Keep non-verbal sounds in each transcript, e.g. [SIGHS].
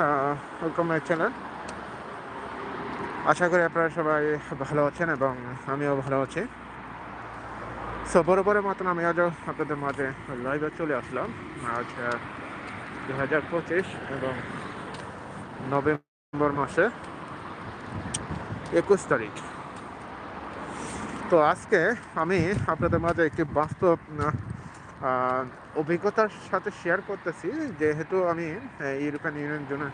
Welcome my channel আশা করি আপনারা সবাই ভালো আছেন এবং আমিও ভালো আছি। সো বরাবরের মতন আমি আজও আপনাদের মাঝে লাইভে চলে আসলাম। আজ দু হাজার পঁচিশ এবং নভেম্বর মাসে একুশ তারিখ। তো আজকে আমি আপনাদের মাঝে একটি বাস্তব অভিজ্ঞতার সাথে শেয়ার করতেছি, যেহেতু আমি ইউরোপিয়ান ইউনিয়ন জোনের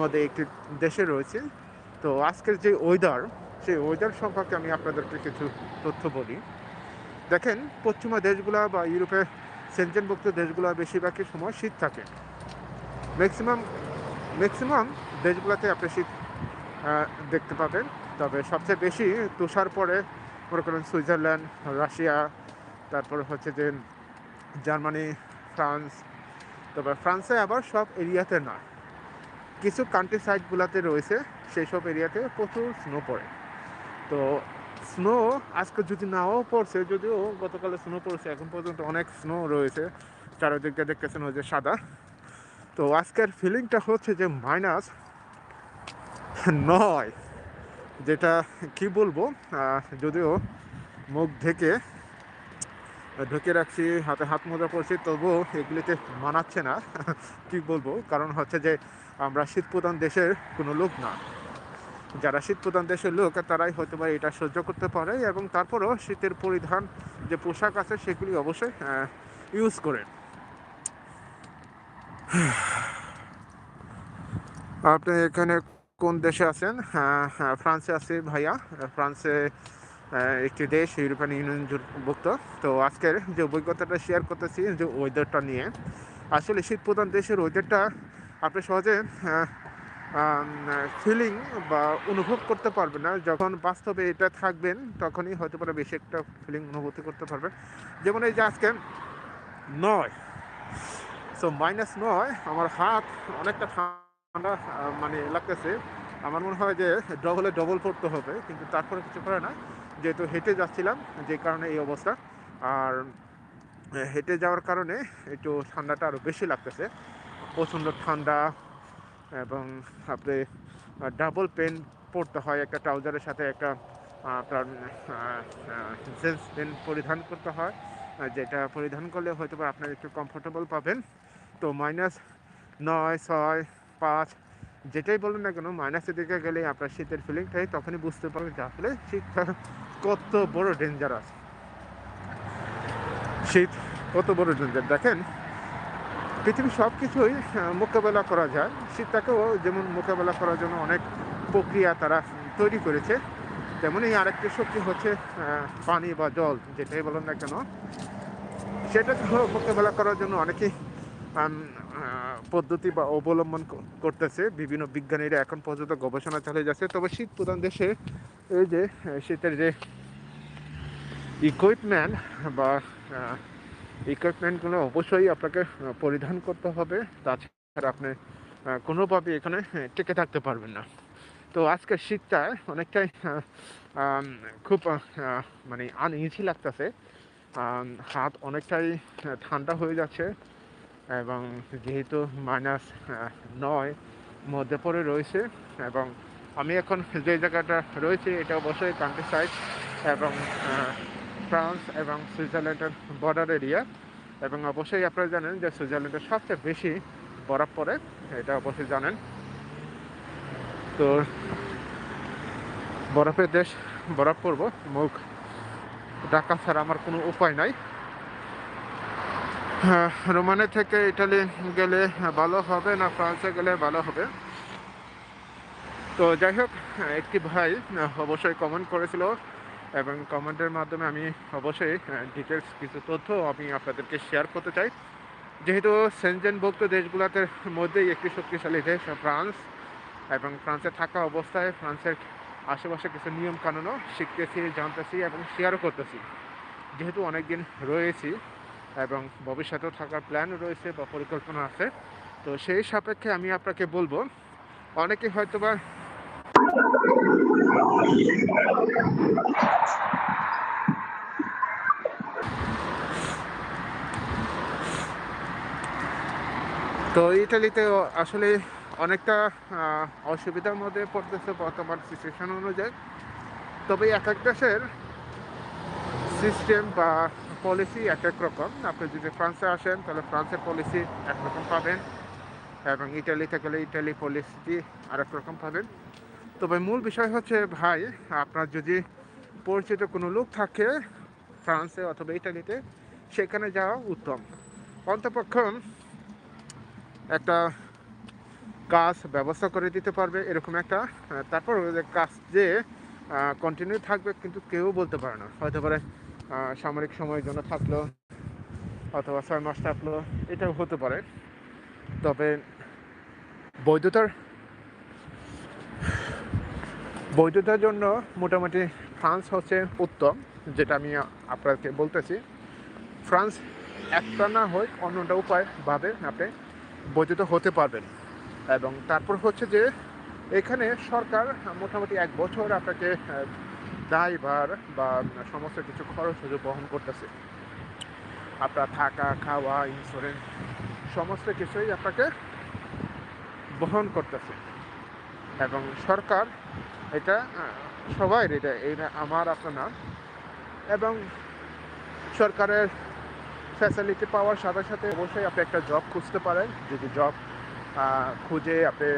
মধ্যে একটি দেশে রয়েছে। তো আজকের যে ওয়েদার সেই ওয়েদার সম্পর্কে আমি আপনাদেরকে কিছু তথ্য বলি। দেখেন, পশ্চিমা দেশগুলা বা ইউরোপের সেঞ্চেনভুক্ত দেশগুলা বেশিরভাগই সময় শীত থাকে। ম্যাক্সিমাম ম্যাক্সিমাম দেশগুলোতে আপনি শীত দেখতে পাবেন। তবে সবচেয়ে বেশি তুষার পরে মনে করেন সুইজারল্যান্ড, রাশিয়া, তারপর হচ্ছে যে জার্মানি, ফ্রান্স তবে ফ্রান্সে আবার সব এরিয়াতে না। কিছু কান্ট্রি সাইডগুলোতে রয়েছে, সেই সব এরিয়াতে প্রচুর স্নো পড়ে। তো স্নো আজকে যদি নাও পড়ছে, যদিও গতকালে স্নো পড়ছে, এখন পর্যন্ত অনেক স্নো রয়েছে। চারিদিকে দেখতেছেন যে সাদা। তো আজকের ফিলিংটা হচ্ছে যে মাইনাস নয়, যেটা কি বলব? যদিও মুখ ঢেকে ঢুকে রাখছি, হাতে হাত মোজা পড়ছি তবুও এগুলিতে মানাচ্ছে না। [LAUGHS] কি বলব? কারণ হচ্ছে যে, আমরা শীত প্রধান দেশের কোনো লোক না। যারা শীত প্রধান দেশের লোক, তারাই হয়তো বা এটা সহ্য করতে পারে এবং তারপরও শীতের পরিধান যে পোশাক আছে, সেগুলি অবশ্যই ইউজ করেন। [SIGHS] আপনি এখানে কোন দেশে আছেন? হ্যাঁ হ্যাঁ ফ্রান্সে আছি ভাইয়া। ফ্রান্সে একটি দেশ, ইউরোপিয়ান ইউনিয়নভুক্ত তো আজকের যে অভিজ্ঞতাটা শেয়ার করতেছি, যে ওয়েদারটা নিয়ে, আসলে শীত প্রধান দেশের ওয়েদারটা আপনি সহজে ফিলিং বা অনুভব করতে পারবেন না। যখন বাস্তবে এটা থাকবেন, তখনই হয়তো পারে বেশি একটা ফিলিং অনুভূতি করতে পারবেন। যেমন এই যে আজকে নয়। সো মাইনাস নয়, আমার হাত অনেকটা ঠান্ডা মানে লাগতেছে। আমার মনে হয় যে ডবলে ডবল পড়তে হবে, কিন্তু তারপরে কিছু করে না। যেহেতু হেঁটে যাচ্ছিলাম, যে কারণে এই অবস্থা। আর হেঁটে যাওয়ার কারণে একটু ঠান্ডাটা আরও বেশি লাগতেছে। প্রচণ্ড ঠান্ডা এবং আপনি ডাবল পেন পরতে হয়, একটা ট্রাউজারের সাথে একটা আপনার জিন্স প্যান্ট পরিধান করতে হয়। যেটা পরিধান করলে হয়তো আপনার একটু কমফোর্টেবল পাবেন। তো মাইনাস নয়, ছয়, পাঁচ যেটাই বলুন না কেন মাইনাসের দিকে গেলে আপনার শীতের ফিলিংটাই তখনই বুঝতে পারবেন যে আসলে শীতটা কত বড় ডেঞ্জারাস শীত কত বড় ডেঞ্জার দেখেন, পৃথিবীর সব কিছুই মোকাবেলা করা যায়। শীতটাকেও যেমন মোকাবেলা করার জন্য অনেক প্রক্রিয়া তারা তৈরি করেছে, তেমনই আরেকটি শক্তি হচ্ছে পানি বা জল, যেটাই বলুন না কেন। সেটাকে মোকাবেলা করার জন্য অনেকেই পদ্ধতি বা অবলম্বন করতেছে। বিভিন্ন বিজ্ঞানীরা এখন পর্যন্ত গবেষণা চালিয়ে যাচ্ছে। তবে শীত প্রধান দেশে এই যে শীতের যে ইকুইপমেন্ট বা ইকুইপমেন্টগুলো অবশ্যই আপনাকে পরিধান করতে হবে। তাছাড়া আপনি কোনোভাবে এখানে টিকে থাকতে পারবেন না। তো আজকের শীতটা অনেকটাই খুব মানে আনইজি লাগতেছে। হাত অনেকটাই ঠান্ডা হয়ে যাচ্ছে। এবং যেহেতু মাইনাস নয় মধ্যে পড়ে রয়েছে এবং আমি এখন যে জায়গাটা রয়েছে এটা অবশ্যই কান্ট্রি সাইড এবং ফ্রান্স এবং সুইজারল্যান্ডের বর্ডার এরিয়া এবং অবশ্যই আপনারা জানেন যে সুইজারল্যান্ডের সবচেয়ে বেশি বরফ পড়ে, এটা অবশ্যই জানেন। তো বরফের দেশ, বরফ পড়ব, মুখ ঢাকা ছাড়া আমার কোনো উপায় নাই। রোমানে থেকে ইটালি গেলে ভালো হবে না ফ্রান্সে গেলে ভালো হবে। তো যাই হোক, একটি ভাই অবশ্যই কমেন্ট করেছিল এবং কমেন্টের মাধ্যমে আমি অবশ্যই ডিটেলস কিছু তথ্য আমি আপনাদেরকে শেয়ার করতে চাই। যেহেতু সেনজেনভুক্ত দেশগুলোতে মধ্যেই একটি শক্তিশালী দেশ, ফ্রান্স, এবং ফ্রান্সে থাকা অবস্থায় ফ্রান্সের আশেপাশে কিছু নিয়ম কানুনও শিখতেছি, জানতেছি এবং শেয়ারও করতেছি। যেহেতু অনেক দিন রয়েছি এবং ভবিষ্যতেও থাকার প্ল্যান রয়েছে বা পরিকল্পনা আছে। তো সেই সাপেক্ষে আমি আপনাকে বলব, অনেকে হয়তোবা তো ইটালিতে আসলে অনেকটা অসুবিধার মধ্যে পড়তেছে বর্তমান সিচুয়েশন অনুযায়ী। তবে এক এক দেশের সিস্টেম বা পলিসি এক এক রকম। আপনি যদি ফ্রান্সে আসেন, তাহলে ফ্রান্সের পলিসি একরকম পাবেন এবং ইটালিতে গেলে ইটালি পলিসি আরেক রকম পাবেন। তবে মূল বিষয় হচ্ছে, ভাই, আপনার যদি পরিচিত কোনো লোক থাকে ফ্রান্সে অথবা ইটালিতে সেখানে যাওয়া উত্তম। অন্তপক্ষ একটা কাজ ব্যবস্থা করে দিতে পারবে এরকম একটা, তারপর কাজ যে কন্টিনিউ থাকবে কিন্তু কেউ বলতে পারে না। হয়তো পারে সামরিক সময়ের জন্য থাকল, অথবা ছয় মাস থাকল, এটাও হতে পারে। তবে বৈধতার বৈধতার জন্য মোটামুটি ফ্রান্স হচ্ছে উত্তম, যেটা আমি আপনাকে বলতেছি। ফ্রান্স একটা না হয় অন্যটা উপায় ভাবে আপনি, বৈধতা হতে পারবেন। এবং তারপর হচ্ছে যে, এখানে সরকার মোটামুটি এক বছর আপনাকে দায়ভার বা সমস্ত কিছু খরচ হচ্ছে বহন করতেছে। আপনার থাকা, খাওয়া ইন্স্যুরেন্স সমস্ত কিছুই আপনাকে বহন করতেছে। এবং সরকার এটা, সবাই এটা এটা আমার আপনার। এবং সরকারের ফ্যাসিলিটি পাওয়ার সাথে সাথে অবশ্যই আপনি একটা জব খুঁজতে পারেন। যদি জব খুঁজে আপনি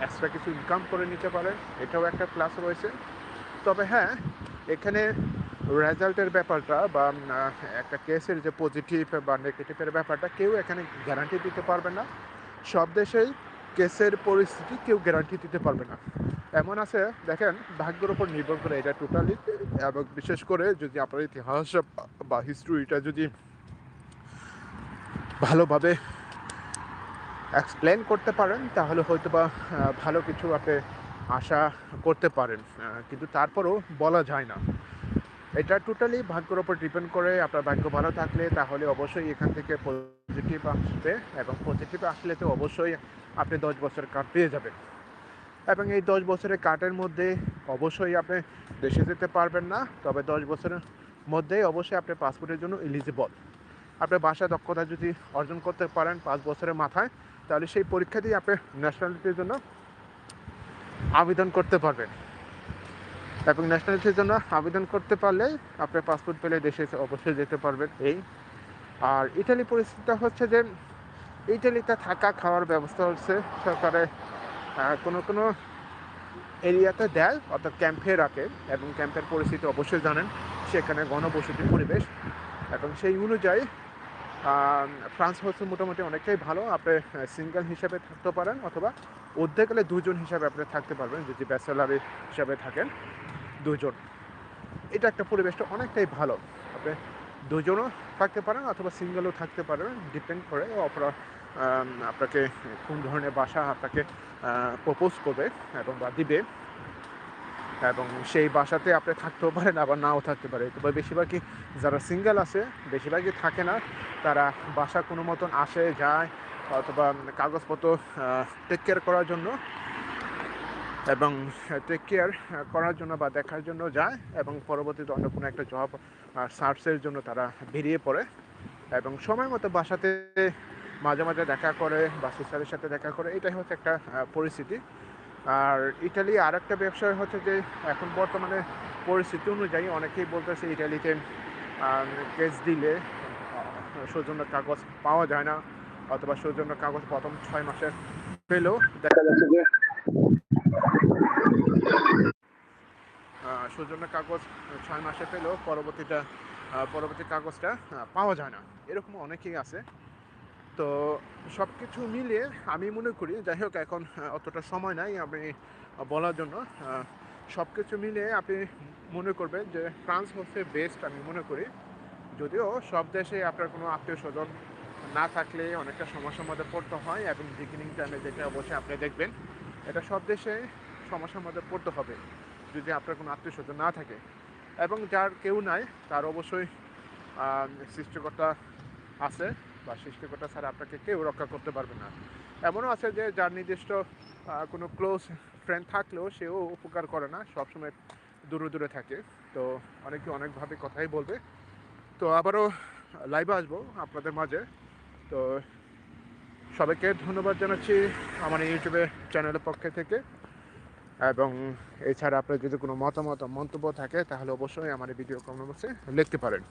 এক্সট্রা কিছু ইনকাম করে নিতে পারেন, এটাও একটা প্লাস রয়েছে। তবে হ্যাঁ এখানে রেজাল্টের ব্যাপারটা বা একটা কেসের যে পজিটিভ বা নেগেটিভের ব্যাপারটা কেউ এখানে গ্যারান্টি দিতে পারবে না। সব দেশেই কেসের পরিস্থিতি কেউ গ্যারান্টি দিতে পারবে না। এমন আছে, দেখেন, ভাগ্যের উপর নির্ভর করে এটা টোটালি এবং বিশেষ করে যদি আপনার ইতিহাস বা হিস্ট্রিটা যদি ভালোভাবে এক্সপ্লেন করতে পারেন, তাহলে হয়তো বা ভালো কিছু আপনি আশা করতে পারেন কিন্তু তারপরও বলা যায় না। এটা টোটালি ভাগ্যের ওপর ডিপেন্ড করে, আপনার ভাগ্য ভালো থাকলে তাহলে অবশ্যই এখান থেকে পজিটিভ আসবে এবং পজিটিভ আসলে তো অবশ্যই আপনি দশ বছর কার্ড পেয়ে যাবেন। এবং এই দশ বছরের কার্ডের মধ্যে অবশ্যই আপনি দেশে যেতে পারবেন না, তবে দশ বছরের মধ্যেই অবশ্যই আপনি পাসপোর্টের জন্য এলিজিবল আপনার ভাষা দক্ষতা যদি অর্জন করতে পারেন পাঁচ বছরের মাথায়, তাহলে সেই পরীক্ষা দিয়ে আপনি ন্যাশনালিটির জন্য আবেদন করতে পারবেন। এবং ন্যাশনালিটির জন্য আবেদন করতে পারলে আপনি পাসপোর্ট পেলে দেশে অবশ্যই যেতে পারবেন এই। আর ইটালি পরিস্থিতিটা হচ্ছে যে, ইটালিতে থাকা খাওয়ার ব্যবস্থা হচ্ছে সরকারে কোনো কোনো এরিয়াতে দেয় অর্থাৎ ক্যাম্পে রাখে এবং ক্যাম্পের পরিস্থিতি অবশ্যই জানেন। সেখানে ঘনবসতি পরিবেশ এবং সেই অনুযায়ী ফ্রান্স হচ্ছে মোটামুটি অনেকটাই ভালো। আপনি সিঙ্গেল হিসাবে থাকতে পারেন অথবা অর্ধেক গেলে দুজন হিসাবে আপনি থাকতে পারবেন, যদি ব্যাচেলার হিসাবে থাকেন দুজন এটা একটা পরিবেশটা অনেকটাই ভালো। আপনি দুজনও থাকতে পারেন অথবা সিঙ্গেলও থাকতে পারেন, ডিপেন্ড করে অপরা আপনাকে কোন ধরনের বাসা আপনাকে প্রপোজ করবে এবং বা দিবে। এবং সেই বাসাতে আপনি থাকতেও পারেন, আবার নাও থাকতে পারে। তবে বেশিরভাগই যারা সিঙ্গেল আছে, বেশিরভাগই থাকে না। তারা বাসা কোনো মতন আসে, যায়, অথবা কাগজপত্র টেক কেয়ার করার জন্য এবং টেক কেয়ার করার জন্য বা দেখার জন্য যায় এবং পরবর্তীতে অন্য কোনো একটা জব সার্চের জন্য তারা বেরিয়ে পড়ে এবং সময় মতো বাসাতে মাঝে মাঝে দেখা করে বা সিস্টারের সাথে দেখা করে, এটাই হচ্ছে একটা পরিস্থিতি। আর ইটালি আর একটা ব্যবসায় হচ্ছে যে, এখন বর্তমানে পরিস্থিতি অনুযায়ী অনেকেই বলতেছে ইটালিতে কেস দিলে সৌজন্যের কাগজ পাওয়া যায় না, অথবা সৌজন্যের কাগজ প্রথম ছয় মাসের পেলেও দেখা যাচ্ছে যে সৌজন্য কাগজ ছয় মাসে পেলেও পরবর্তীটা পরবর্তী কাগজটা পাওয়া যায় না। এরকম অনেকেই আছে। তো সব কিছু মিলিয়ে আমি মনে করি, যাই হোক এখন অতটা সময় নাই আমি বলার জন্য সব কিছু মিলিয়ে আপনি মনে করবেন যে, ফ্রান্স হচ্ছে বেস্ট আমি মনে করি। যদিও সব দেশে আপনার কোনো আত্মীয় স্বজন না থাকলে অনেকটা সমস্যার মধ্যে পড়তে হয় এবং বিগিনিং টাইমে যেটা অবশ্যই আপনি দেখবেন, এটা সব দেশে সমস্যার মধ্যে পড়তে হবে, যদি আপনার কোনো আত্মীয় স্বজন না থাকে। এবং যার কেউ নাই, তার অবশ্যই সৃষ্টিকর্তা আছে বা সৃষ্টিকর্তা ছাড়া আপনাকে কেউ রক্ষা করতে পারবে না। এমনও আছে যে যার নির্দিষ্ট কোনো ক্লোজ ফ্রেন্ড থাকলেও সেও উপকার করে না, সবসময় দূরে দূরে থাকে। তো অনেকে অনেকভাবে কথাই বলবে। তো আবারও লাইভে আসব আপনাদের মাঝে। তো সবাইকে ধন্যবাদ জানাচ্ছি আমার ইউটিউবে চ্যানেলের পক্ষে থেকে। এবং এছাড়া আপনার যদি কোনো মতামত মন্তব্য থাকে, তাহলে অবশ্যই আমার ভিডিও কমেন্ট বক্সে লিখতে পারেন।